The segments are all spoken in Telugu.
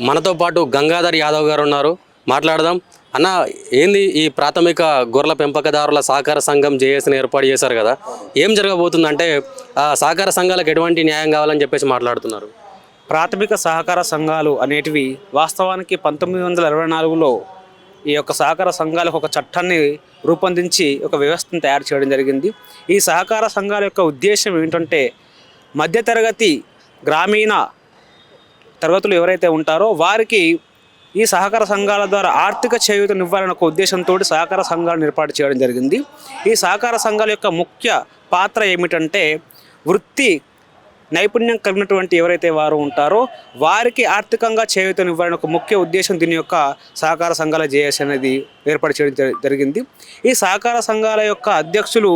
మనతో పాటు గంగాధర్ యాదవ్ గారు ఉన్నారు. మాట్లాడదాం. అన్న ఏంది ఈ ప్రాథమిక గొర్రెల పెంపకదారుల సహకార సంఘం జేఏసీని ఏర్పాటు చేశారు కదా. ఏం జరగబోతుందంటే ఆ సహకార సంఘాలకు ఎటువంటి న్యాయం కావాలని చెప్పేసి మాట్లాడుతున్నారు. ప్రాథమిక సహకార సంఘాలు అనేటివి వాస్తవానికి పంతొమ్మిది వందల ఇరవై నాలుగులో ఈ యొక్క సహకార సంఘాలకు ఒక చట్టాన్ని రూపొందించి ఒక వ్యవస్థను తయారు చేయడం జరిగింది. ఈ సహకార సంఘాల యొక్క ఉద్దేశం ఏంటంటే మధ్యతరగతి గ్రామీణ తరగతులు ఎవరైతే ఉంటారో వారికి ఈ సహకార సంఘాల ద్వారా ఆర్థిక చేయూతనివ్వాలన్న ఒక ఉద్దేశంతో సహకార సంఘాలను ఏర్పాటు చేయడం జరిగింది. ఈ సహకార సంఘాల యొక్క ముఖ్య పాత్ర ఏమిటంటే వృత్తి నైపుణ్యం కలిగినటువంటి ఎవరైతే వారు ఉంటారో వారికి ఆర్థికంగా చేయూతనివ్వాలని ఒక ముఖ్య ఉద్దేశం దీని యొక్క సహకార సంఘాల జేఎస్ అనేది ఏర్పాటు చేయడం జరిగింది. ఈ సహకార సంఘాల యొక్క అధ్యక్షులు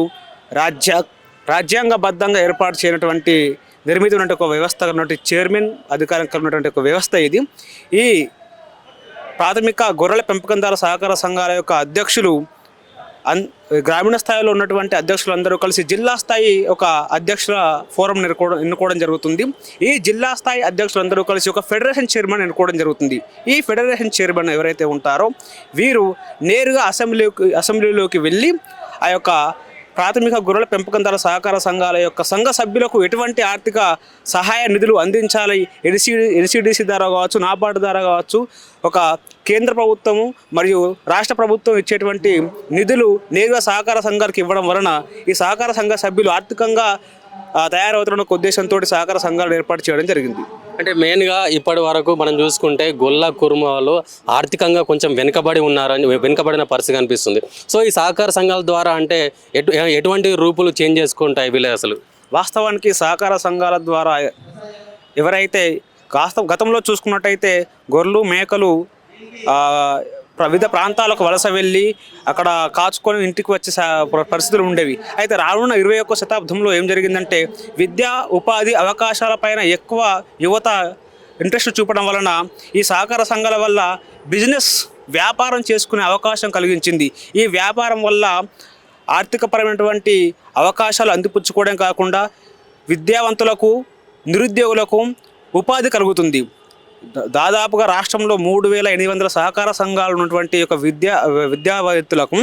రాజ్య రాజ్యాంగబద్ధంగా ఏర్పాటు చేయనటువంటి నిర్మితమైనటువంటి ఒక వ్యవస్థ ఉన్నటువంటి చైర్మన్ అధికారం కలిగినటువంటి ఒక వ్యవస్థ ఇది. ఈ ప్రాథమిక గొర్రెల పెంపకందారుల సహకార సంఘాల యొక్క అధ్యక్షులు అన్ గ్రామీణ స్థాయిలో ఉన్నటువంటి అధ్యక్షులందరూ కలిసి జిల్లా స్థాయి ఒక అధ్యక్షుల ఫోరం ఎన్నుకోవడం ఎన్నుకోవడం జరుగుతుంది. ఈ జిల్లా స్థాయి అధ్యక్షులందరూ కలిసి ఒక ఫెడరేషన్ చైర్మన్ ఎన్నుకోవడం జరుగుతుంది. ఈ ఫెడరేషన్ చైర్మన్ ఎవరైతే ఉంటారో వీరు నేరుగా అసెంబ్లీకి అసెంబ్లీలోకి వెళ్ళి ఆ యొక్క ప్రాథమిక గొర్రెల పెంపకందారుల సహకార సంఘాల యొక్క సంఘ సభ్యులకు ఎటువంటి ఆర్థిక సహాయ నిధులు అందించాలి? ఎన్సిడి ఎన్సిడిసి ద్వారా కావచ్చు నాబార్డు ద్వారా కావచ్చు ఒక కేంద్ర ప్రభుత్వము మరియు రాష్ట్ర ప్రభుత్వం ఇచ్చేటువంటి నిధులు నేరుగా సహకార సంఘాలకు ఇవ్వడం వలన ఈ సహకార సంఘ సభ్యులు ఆర్థికంగా తయారవుతున్న ఒక ఉద్దేశంతో సహకార సంఘాలు ఏర్పాటు చేయడం జరిగింది. అంటే మెయిన్గా ఇప్పటి వరకు మనం చూసుకుంటే గొల్ల కుర్మాలు ఆర్థికంగా కొంచెం వెనుకబడి ఉన్నారని వెనుకబడిన పరిస్థితి కనిపిస్తుంది. సో ఈ సహకార సంఘాల ద్వారా అంటే ఎటు ఎటువంటి రూపులు చేంజ్ చేసుకుంటాయి వీళ్ళు అసలు? వాస్తవానికి సహకార సంఘాల ద్వారా ఎవరైతే కాస్త గతంలో చూసుకున్నట్టయితే గొర్రెలు మేకలు వివిధ ప్రాంతాలకు వలస వెళ్ళి అక్కడ కాచుకొని ఇంటికి వచ్చే పరిస్థితులు ఉండేవి. అయితే రానున్న ఇరవై ఒక్క శతాబ్దంలో ఏం జరిగిందంటే విద్యా ఉపాధి అవకాశాలపైన ఎక్కువ యువత ఇంట్రెస్ట్ చూపడం వలన ఈ సహకార సంఘాల వల్ల బిజినెస్ వ్యాపారం చేసుకునే అవకాశం కలిగించింది. ఈ వ్యాపారం వల్ల ఆర్థికపరమైనటువంటి అవకాశాలు అందిపుచ్చుకోవడం కాకుండా విద్యావంతులకు నిరుద్యోగులకు ఉపాధి కలుగుతుంది. దాదాపుగా రాష్ట్రంలో మూడు వేల ఎనిమిది వందల సహకార సంఘాలు ఉన్నటువంటి యొక్క విద్యా విద్యావేత్తలకు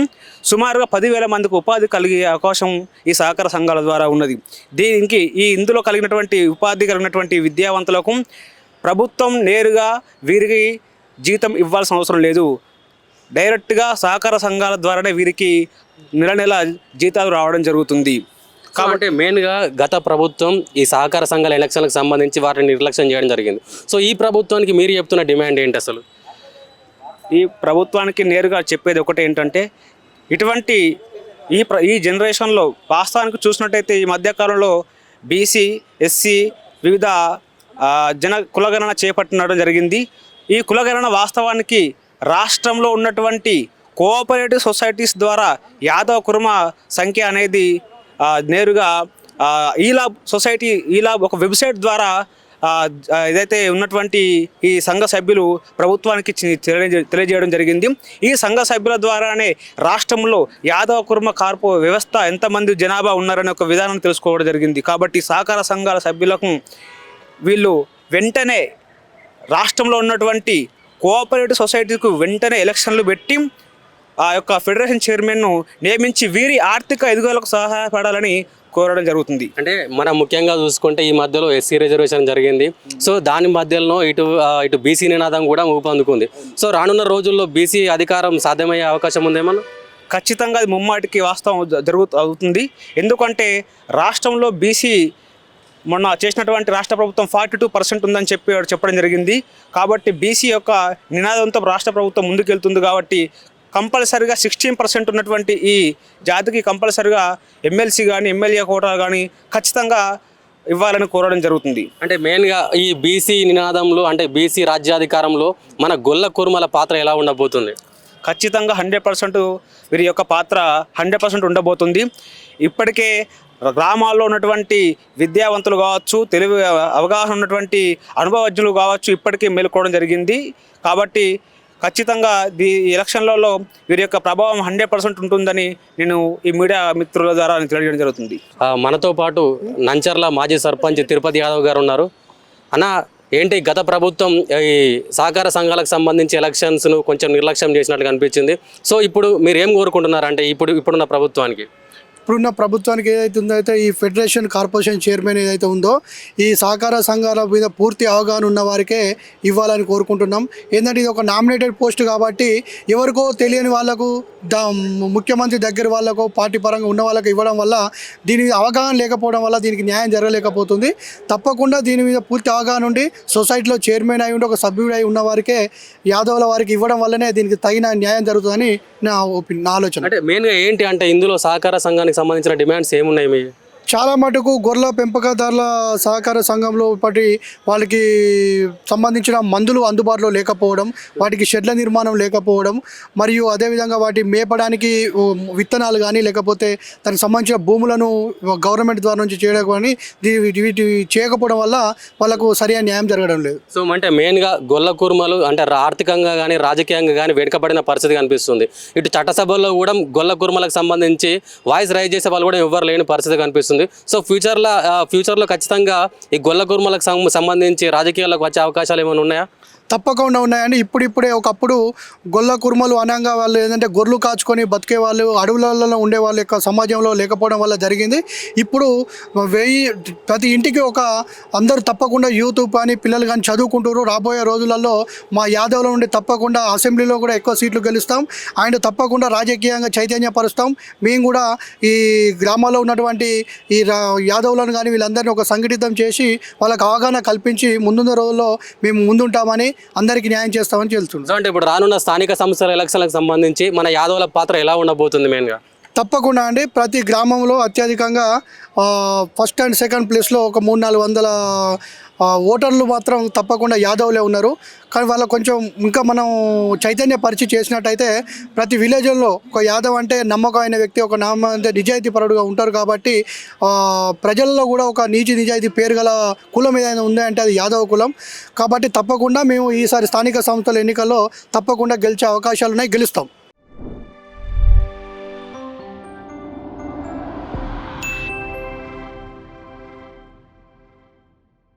సుమారుగా పదివేల మందికి ఉపాధి కలిగే అవకాశం ఈ సహకార సంఘాల ద్వారా ఉన్నది. దీనికి ఈ ఇందులో కలిగినటువంటి ఉపాధి కలిగినటువంటి విద్యావంతులకు ప్రభుత్వం నేరుగా వీరికి జీతం ఇవ్వాల్సిన అవసరం లేదు. డైరెక్ట్గా సహకార సంఘాల ద్వారానే వీరికి నెల నెల జీతాలు రావడం జరుగుతుంది. కాబట్టి మెయిన్గా గత ప్రభుత్వం ఈ సహకార సంఘాల ఎలక్షన్లకు సంబంధించి వాటిని నిర్లక్ష్యం చేయడం జరిగింది. సో ఈ ప్రభుత్వానికి మీరు చెప్తున్న డిమాండ్ ఏంటి అసలు? ఈ ప్రభుత్వానికి నేరుగా చెప్పేది ఒకటి ఏంటంటే ఇటువంటి ఈ ప్ర ఈ జనరేషన్లో వాస్తవానికి చూసినట్టయితే ఈ మధ్యకాలంలో బీసీ ఎస్సీ వివిధ జన కులగణన చేపట్టడం జరిగింది. ఈ కులగణన వాస్తవానికి రాష్ట్రంలో ఉన్నటువంటి కోఆపరేటివ్ సొసైటీస్ ద్వారా యాదవ కుర్మ సంఖ్య అనేది నేరుగా ఈ ఈలాబ్ సొసైటీ ఈలాబ్ ఒక వెబ్సైట్ ద్వారా ఏదైతే ఉన్నటువంటి ఈ సంఘ సభ్యులు ప్రభుత్వానికి తెలియజే- తెలియజేయడం జరిగింది. ఈ సంఘ సభ్యుల ద్వారానే రాష్ట్రంలో యాదవ కుర్మ కార్పో వ్యవస్థ ఎంతమంది జనాభా ఉన్నారనే ఒక విధానం తెలుసుకోవడం జరిగింది. కాబట్టి సహకార సంఘాల సభ్యులకు వీళ్ళు వెంటనే రాష్ట్రంలో ఉన్నటువంటి కోఆపరేటివ్ సొసైటీకు వెంటనే ఎలక్షన్లు పెట్టి ఆ యొక్క ఫెడరేషన్ చైర్మన్ను నియమించి వీరి ఆర్థిక ఎదుగుదలకు సహాయపడాలని కోరడం జరుగుతుంది. అంటే మనం ముఖ్యంగా చూసుకుంటే ఈ మధ్యలో ఎస్సీ రిజర్వేషన్ జరిగింది. సో దాని మధ్యలో ఇటు ఇటు బీసీ నినాదం కూడా ఊపందుకుంది. సో రానున్న రోజుల్లో బీసీ అధికారం సాధ్యమయ్యే అవకాశం ఉందేమన్నా ఖచ్చితంగా అది ముమ్మాటికి వాస్తవం జ- జరుగుతూ అవుతుంది. ఎందుకంటే రాష్ట్రంలో బీసీ మొన్న చేసినటువంటి రాష్ట్ర ప్రభుత్వం ఫార్టీ టూ పర్సెంట్ ఉందని చెప్పి చెప్పడం జరిగింది. కాబట్టి బీసీ యొక్క నినాదంతో రాష్ట్ర ప్రభుత్వం ముందుకెళ్తుంది కాబట్టి కంపల్సరిగా సిక్స్టీన్ పర్సెంట్ ఉన్నటువంటి ఈ జాతికి కంపల్సరిగా ఎమ్మెల్సీ కానీ ఎమ్మెల్యే కోటా కానీ ఖచ్చితంగా ఇవ్వాలని కోరడం జరుగుతుంది. అంటే మెయిన్గా ఈ బీసీ నినాదంలో అంటే బీసీ రాజ్యాధికారంలో మన గొల్ల కుర్మల పాత్ర ఎలా ఉండబోతుంది? ఖచ్చితంగా హండ్రెడ్ పర్సెంట్ వీరి యొక్క పాత్ర హండ్రెడ్ పర్సెంట్ ఉండబోతుంది. ఇప్పటికే గ్రామాల్లో ఉన్నటువంటి విద్యావంతులు కావచ్చు తెలివి అవగాహన ఉన్నటువంటి అనుభవజ్ఞులు కావచ్చు ఇప్పటికే మేలుకోవడం జరిగింది. కాబట్టి ఖచ్చితంగా దీ ఈ ఎలక్షన్లలో వీరి యొక్క ప్రభావం హండ్రెడ్ పర్సెంట్ ఉంటుందని నేను ఈ మీడియా మిత్రుల ద్వారా నేను తెలియజేయడం జరుగుతుంది. ఆ, మనతో పాటు నంచర్ల మాజీ సర్పంచ్ తిరుపతి యాదవ్ గారు ఉన్నారు. అన్న ఏంటి గత ప్రభుత్వం ఈ సహకార సంఘాలకు సంబంధించి ఎలక్షన్స్ను కొంచెం నిర్లక్ష్యం చేసినట్లు అనిపించింది. సో ఇప్పుడు మీరు ఏం కోరుకుంటున్నారు? అంటే ఇప్పుడు ఇప్పుడున్న ప్రభుత్వానికి. ఇప్పుడున్న ప్రభుత్వానికి ఏదైతే ఉందో అయితే ఈ ఫెడరేషన్ కార్పొరేషన్ చైర్మన్ ఏదైతే ఉందో ఈ సహకార సంఘాల మీద పూర్తి అవగాహన ఉన్న వారికే ఇవ్వాలని కోరుకుంటున్నాం. ఏంటంటే ఇది ఒక నామినేటెడ్ పోస్ట్ కాబట్టి ఎవరికో తెలియని వాళ్ళకు ముఖ్యమంత్రి దగ్గర వాళ్ళకు పార్టీ పరంగా ఉన్న వాళ్ళకు ఇవ్వడం వల్ల దీని మీద అవగాహన లేకపోవడం వల్ల దీనికి న్యాయం జరగలేకపోతుంది. తప్పకుండా దీని మీద పూర్తి అవగాహన ఉండి సొసైటీలో చైర్మన్ అయి ఉండి ఒక సభ్యుడు అయి ఉన్న వారికే యాదవుల వారికి ఇవ్వడం వల్లనే దీనికి తగిన న్యాయం జరుగుతుందని నా నా ఆలోచన. అంటే మెయిన్గా ఏంటి అంటే ఇందులో సహకార సంఘానికి సంబంధించిన డిమాండ్స్ ఏమున్నాయి మీ చాలా మటుకు గొర్రెల పెంపకదారుల సహకార సంఘంలో పటి వాళ్ళకి సంబంధించిన మందులు అందుబాటులో లేకపోవడం వాటికి షెడ్ల నిర్మాణం లేకపోవడం మరియు అదేవిధంగా వాటి మేపడానికి విత్తనాలు కానీ లేకపోతే దానికి సంబంధించిన భూములను గవర్నమెంట్ ద్వారా నుంచి చేయడం కానీ దీ- వీటి చేయకపోవడం వల్ల వాళ్ళకు సరైన న్యాయం జరగడం లేదు. సో అంటే మెయిన్గా గొల్ల కుర్మలు అంటే ఆర్థికంగా కానీ రాజకీయంగా కానీ వెనుకబడిన పరిస్థితి కనిపిస్తుంది. ఇటు చట్టసభలో కూడా గొల్ల కుర్మలకు సంబంధించి వాయిస్ రైజ్ చేసే వాళ్ళు కూడా ఎవ్వరు లేని పరిస్థితి కనిపిస్తుంది. సో ఫ్యూచర్లో ఫ్యూచర్లో ఖచ్చితంగా ఈ గొల్ల కుర్మలకు సం- సంబంధించి రాజకీయాల్లోకి వచ్చే అవకాశాలు ఏమైనా ఉన్నాయా? తప్పకుండా ఉన్నాయండి ఇప్పుడిప్పుడే ఒకప్పుడు గొల్ల కుర్మలు అనంగా వాళ్ళు ఏంటంటే గొర్రెలు కాచుకొని బతికే వాళ్ళు అడవులలో ఉండే వాళ్ళ యొక్క సమాజంలో లేకపోవడం వల్ల జరిగింది. ఇప్పుడు వెయ్యి ప్రతి ఇంటికి ఒక అందరూ తప్పకుండా యూత్ కానీ పిల్లలు కానీ చదువుకుంటారు. రాబోయే రోజులలో మా యాదవ్ల నుండి తప్పకుండా అసెంబ్లీలో కూడా ఎక్కువ సీట్లు గెలుస్తాం. అండ్ తప్పకుండా రాజకీయంగా చైతన్యపరుస్తాం. మేము కూడా ఈ గ్రామాల్లో ఉన్నటువంటి ఈ రా యాదవులను కానీ వీళ్ళందరినీ ఒక సంఘటితం చేసి వాళ్ళకి అవగాహన కల్పించి ముందున్న రోజుల్లో మేము ముందుంటామని అందరికీ న్యాయం చేస్తామని తెలుస్తుంది అంటే ఇప్పుడు రానున్న స్థానిక సంస్థల ఎలక్షన్లకు సంబంధించి మన యాదవుల పాత్ర ఎలా ఉండబోతుంది మెయిన్గా? తప్పకుండా అండి. ప్రతి గ్రామంలో అత్యధికంగా ఫస్ట్ అండ్ సెకండ్ ప్లేస్లో ఒక మూడు నాలుగు వందల ఓటర్లు మాత్రం తప్పకుండా యాదవ్లే ఉన్నారు. కానీ వాళ్ళ కొంచెం ఇంకా మనం చైతన్య పరిచి చేసినట్టయితే ప్రతి విలేజ్లో ఒక యాదవ్ అంటే నమ్మకమైన వ్యక్తి ఒక నామ అంటే నిజాయితీ పరుడుగా ఉంటారు కాబట్టి ప్రజల్లో కూడా ఒక నీతి నిజాయితీ పేరు గల కులం ఏదైనా ఉంది అంటే అది యాదవ కులం. కాబట్టి తప్పకుండా మేము ఈసారి స్థానిక సంస్థల ఎన్నికల్లో తప్పకుండా గెలిచే అవకాశాలు ఉన్నాయి గెలుస్తాం.